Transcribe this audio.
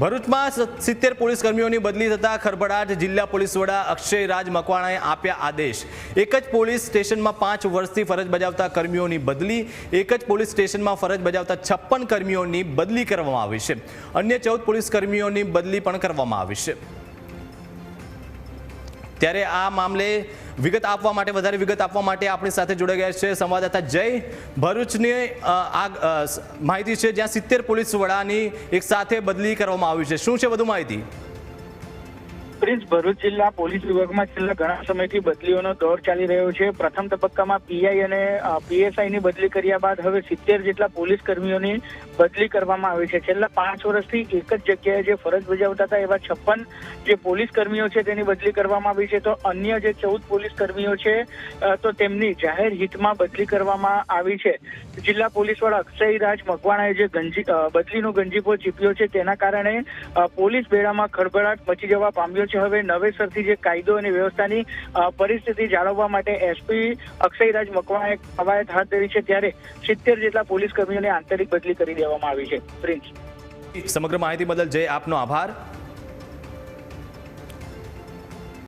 ભરૂચમાં સિત્તેર પોલીસ કર્મીઓની બદલી થતાં ખરભડાટ જિલ્લા પોલીસ વડા અક્ષય રાજ મકવાણાએ આપ્યા આદેશ. એક જ પોલીસ સ્ટેશનમાં પાંચ વર્ષથી ફરજ બજાવતા કર્મીઓની બદલી, એક જ પોલીસ સ્ટેશનમાં ફરજ બજાવતા છપ્પન કર્મીઓની બદલી કરવામાં આવી છે. અન્ય ચૌદ પોલીસ કર્મીઓની બદલી પણ કરવામાં આવી છે. ત્યારે આ મામલે વિગત આપવા માટે, વધારે વિગત આપવા માટે આપણી સાથે જોડાઈ ગયા છે સંવાદદાતા જય ભરૂચની આ માહિતી છે જ્યાં સિત્તેર પોલીસ વડાની એક સાથે બદલી કરવામાં આવી છે. શું છે વધુ માહિતી? પ્રિન્સ ભરૂચ જિલ્લા પોલીસ વિભાગમાં છેલ્લા ઘણા સમયથી બદલીઓનો દોર ચાલી રહ્યો છે. પ્રથમ તબક્કામાં પીઆઈ અને પીએસઆઈ ની બદલી કર્યા બાદ હવે સિત્તેર જેટલા પોલીસ કર્મીઓની બદલી કરવામાં આવી છે. છેલ્લા પાંચ વર્ષથી એક જ જગ્યાએ જે ફરજ બજાવતા હતા એવા છપ્પન જે પોલીસ કર્મીઓ છે તેની બદલી કરવામાં આવી છે. તો અન્ય જે ચૌદ પોલીસ કર્મીઓ છે તો તેમની જાહેર હિતમાં બદલી કરવામાં આવી છે. જિલ્લા પોલીસ વડા અક્ષય રાજ મકવાણાએ જે ગંજી બદલીનો ગંજીફો ચીપ્યો છે તેના કારણે પોલીસ બેડામાં ખળભળાટ મચી જવા પામ્યો છે. હવે નવેસરથી જે કાયદો અને વ્યવસ્થાની પરિસ્થિતિ જાળવવા માટે એસપી અક્ષયરાજ મકવાણાએ કવાયત હાથ ધરી છે ત્યારે સિત્તેર જેટલા પોલીસ કર્મીઓને આંતરિક બદલી કરી દેવામાં આવી છે. પ્રિન્સ. સમગ્ર માહિતી બદલ જય આપનો આભાર.